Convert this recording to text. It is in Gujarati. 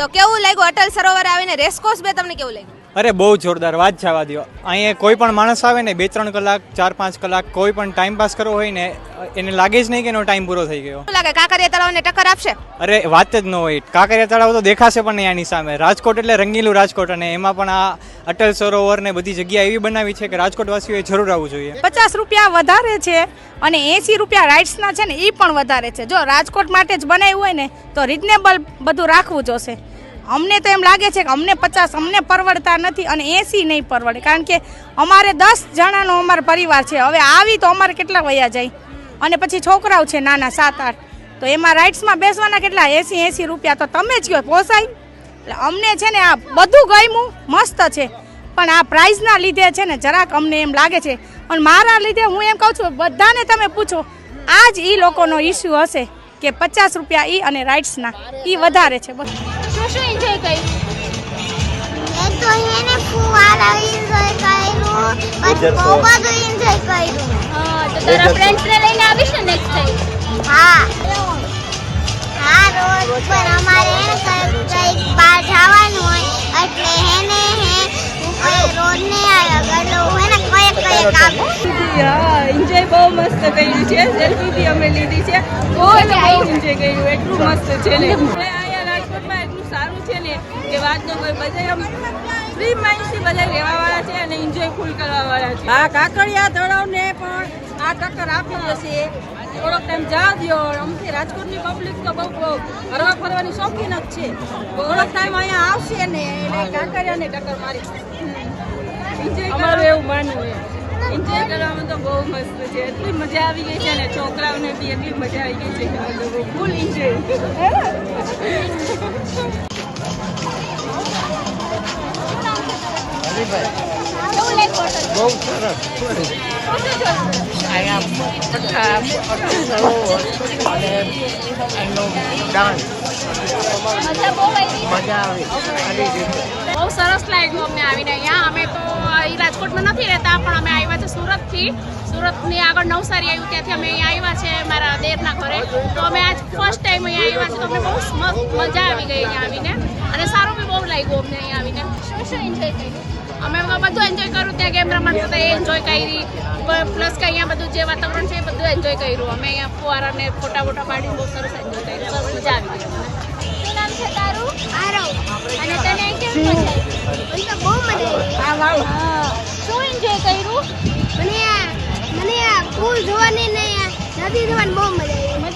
તો કેવું લાગ્યું અટલ સરોવર આવીને રેસકોર્સ બે? તમને કેવું લાગ્યું? અરે બહુ જોરદાર. વાત જવા દો અહીંયા કોઈ પણ માણસ આવે ને બે ત્રણ કલાક ચાર પાંચ કલાક કોઈ પણ ટાઈમ પાસ કરવો હોય ને એને લાગે જ નહીં કે એનો ટાઈમ પૂરો થઈ ગયો. શું લાગે કાંકરિયા તળાવને ટક્કર આપશે? અરે વાત જ ન હોય. કાંકરિયા તળાવ તો દેખાશે પણ નહીં આની સામે. રાજકોટ એટલે રંગીલું રાજકોટ અને એમાં પણ આ અટલ સરોવર ને બધી જગ્યા એવી બનાવી છે કે રાજકોટવાસીઓએ જરૂર આવવું જોઈએ. પચાસ રૂપિયા વધારે છે અને એંસી રૂપિયા રાઇડ્સના છે ને એ પણ વધારે છે. જો રાજકોટ માટે જ બનાવ્યું હોય ને તો રિઝનેબલ બધું રાખવું જોશે. અમને તો એમ લાગે છે કે અમને પચાસ, અમને પરવડતા નથી અને એસી નહીં પરવડે. કારણ કે અમારે દસ જણાનો અમારો પરિવાર છે. હવે આવી તો અમારે કેટલા વયા જાય? અને પછી છોકરાઓ છે નાના, સાત, આઠ. તો એમાં રાઇટ્સમાં બેસવાના કેટલા? એંસી એંસી રૂપિયા તો તમે જ કહો પોસાય. એટલે અમને છે ને આ બધું ગમું મસ્ત છે. પણ આ પ્રાઇઝના લીધે છે ને જરાક અમને એમ લાગે છે. પણ મારા લીધે હું એમ કહું છું, બધાને તમે પૂછો. આ જ એ લોકોનો ઇસ્યુ હશે. કે પચાસ રૂપિયા ઈ અને રાઇડ્સના. એ વધારે છે બસ. શું શું એન્જોય કર્યું? તો એને ફુવારા એન્જોય કર્યું પછી બહુ બધું એન્જોય કર્યું. હા તો તારા ફ્રેન્ડ્સને લઈને આવીશ ને નેક્સ્ટ ટાઈમ હા. હા રોજ પણ અમારે કંઈક કંઈક બહાર જવાનું હોય એટલે હેને હે હું કોઈ રોજ નહીં આવ્યા એટલે હે ને કંઈક કંઈક આવું. એન્જોય બહુ મસ્ત કર્યું છે. સેલ્ફી બી અમે લીધી છે. એન્જોય કર્યું એટલું મસ્ત છે ને. અહીંયા રાજકોટમાં એટલું સારું છે ને કે વાત ન કોઈ બધા આમ ફ્રી માઇન્ડથી બધા રહેવાવાળા છે અને એન્જોય ફૂલ કરવાવાળા છે. આ કાકડિયા તળાવને પણ આ ટક્કર આપી જશે થોડોક ટાઈમ જા દો અમથી રાજકોટની પબ્લિક તો બહુ બહુ હરવા ફરવાની શોખીન જ છે. થોડોક ટાઈમ અહીંયા આવશે ને એટલે કાકડિયાને ટક્કર મારી અમારું એવું માનવું છે. એન્જોય કરવામાં તો બહુ મસ્ત છે. એટલી મજા આવી ગઈ છે ને. છોકરાઓને બી એટલી મજા આવી ગઈ છે કે ફૂલ એન્જોય બહુ સરસ. એનો ડાન્સ મજા આવી મજા આવે. સરસ લાગ્યું અમને આવીને અહીંયા. અમે તો રાજકોટમાં નથી રહેતા, પણ અમે આવ્યા છે સુરતથી. સુરતની આગળ નવસારી આવ્યું, ત્યાંથી અમે અહીંયા આવ્યા છે મારા દેરના ઘરે. તો અમે આજ ફર્સ્ટ ટાઈમ અહીંયા આવ્યા છે તો અમને બહુ મજા આવી ગઈ અહીંયા આવીને. અને સારું બી બહુ લાગ્યું અમને અહીંયા આવીને. શું શું એન્જોય કર્યું? અમે બધું એન્જોય કર્યું, ત્યાં ગેમ રમવાનું હતા એન્જોય કરી. પ્લસ કે અહીંયા બધું જે વાતાવરણ છે એ બધું એન્જોય કર્યું. અમે અહીંયા ફુવારાને ફોટા ફોટા પાડીને બહુ સરસ એન્જોય કર્યું. મજા આવી ગઈ શું નામ છે તારું? મને તો બહુ મજા આવી શું એન્જોય કર્યું? મને આ મને આ ફૂલ જોવાની ને નથી નદી જોવાની બહુ મજા આવી